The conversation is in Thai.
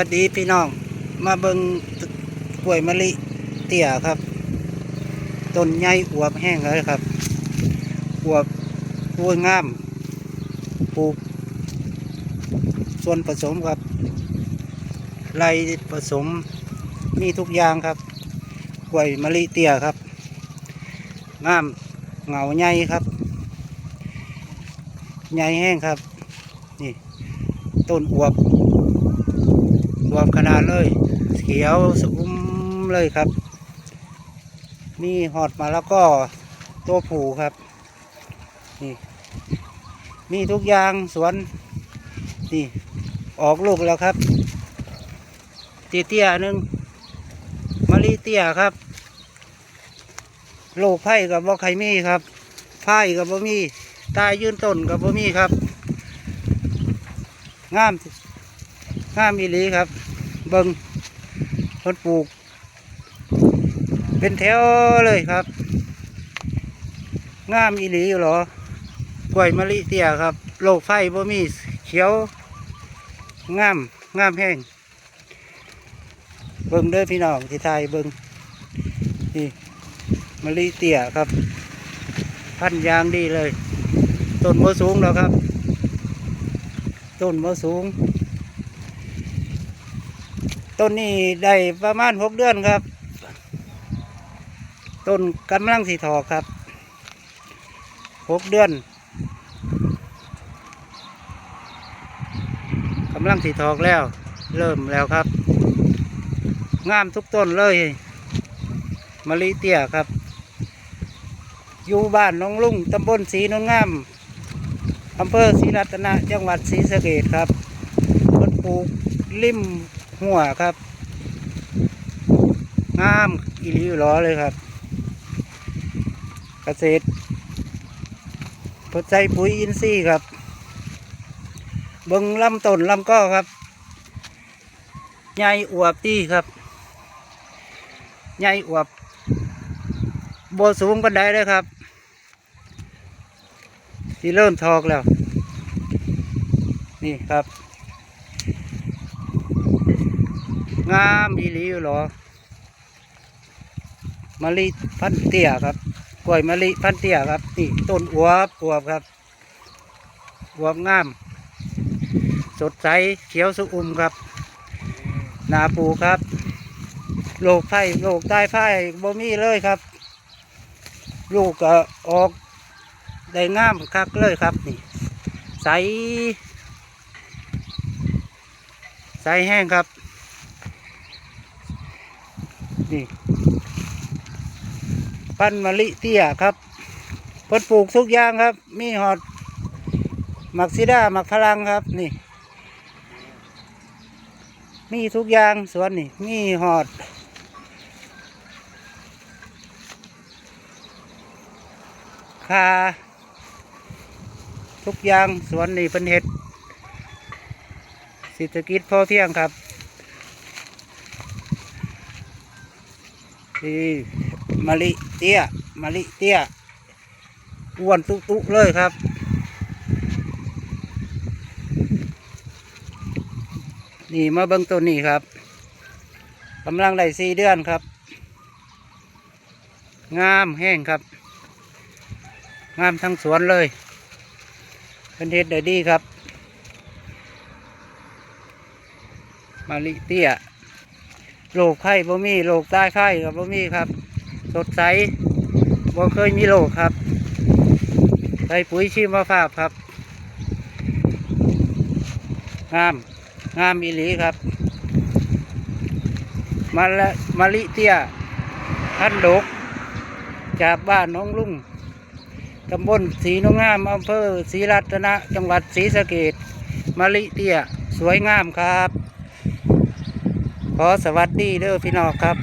วัสดีพี่น้อง มาเบิงกล้วยมะลิเตี่ยครับต้นใหญ่อวบแห้งเลยครับอวบกล้วยงามปลูก ส่วนผสมครับไรผสมมีทุกอย่างครับกล้วยมะลิเตี่ยครับงามเหงาใหญ่ครับใหญ่แห้งครับ นี่ต้นอวบ รวมขนาดเลย เขียวสุมเลยครับมีหอดมาแล้วก็ตัวผูครับ นี่ มีทุกอย่างสวน นี่ ออกลูกแล้วครับ เตี้ยเตี้ยนึงมะลิเตี้ยครับ โลกไผ่กับบ่ไข่มีครับไผ่กับบ่มีตายยืนต้นกับบ่มีครับ งาม งามอีหลีครับ เบิงคนปลูก เป็นแถวเลยครับ งามอีหลีอยู่หรอกล้วยมะลิเตี้ยครับ โลกไฟบ่มีเขียว งาม งามแห้ง เบิงเด้อพี่น้องที่ไทยเบิงนี่มะลิเตี้ยครับ พันยางดีเลย ต้นโมสูงแล้วครับ ต้นโมสูง ต้นนี้ได้ประมาณหกเดือนครับ ต้นกำลังสีถอครับหกเดือนกำลังสีถอกแล้ว เริ่มแล้วครับ งามทุกต้นเลยมะลิเตี้ยครับ อยู่บ้านน้องลุงตำบลศรีนนงามอำเภอศรีรัตนะจังหวัดศรีสะเกดครับคนปลูกริม หัวครับ งามอีหลีอยู่ล้อเลยครับ เกษตรพอใจปุ๋ยอินทรีย์ครับเบิงลำต้นลำก็ครับ ใหญ่อวบดีครับ ใหญ่อวบโบสูงปันไดเลยครับที่เริ่มทอกแล้ว นี่ครับ งามอีหลีอยู่หรอมะลิพันเตี้ยครับ กล้วยมะลิพันเตี้ยครับ นี่ต้นอวบอวบครับอวบงาม สดใสเขียวสุอุ่มครับ นาปูครับโรคไข้โรคใต้ไข้บ่มีเลยครับ ลูกก็ออกได้งามคักเลยครับนี่ ใส ใสแห้งครับ นี่พันมะลิเตี้ยครับเพิ่นปลูกทุกอย่างครับ มีหอดหมักซิด้าหมักพลังครับนี่ มีทุกอย่างสวนนี่ มีหอด คา ทุกอย่างสวนนี่เป็นเห็ดเศรษฐกิจพอเพียงครับ นี่มะลิเตี้ยมะลิเตี้ยอ้วนตุตุเลยครับนี่มาเบิ้งต้นนี้ครับกำลังได้สี่เดือนครับ งามแห้งครับ งามทั้งสวนเลยเป็นเฮ็ดได้ดีครับมะลิเตี้ย โรคไข้บ่มีโรคใต้ไข้กับบ่มีครับ สดใสบ่เคยมีโรคครับใส่ปุ๋ยชีมวภาพครับ งาม งามอีหลีครับมาละมะลิเตียพันดก จากบ้านน้องลุงตำบลศรีนงงามอำเภอศรีรัตนะ จังหวัดศรีสะเกดมะลิเตี้ย สวยงามครับ ขอสวัสดีเด้อพี่น้องครับ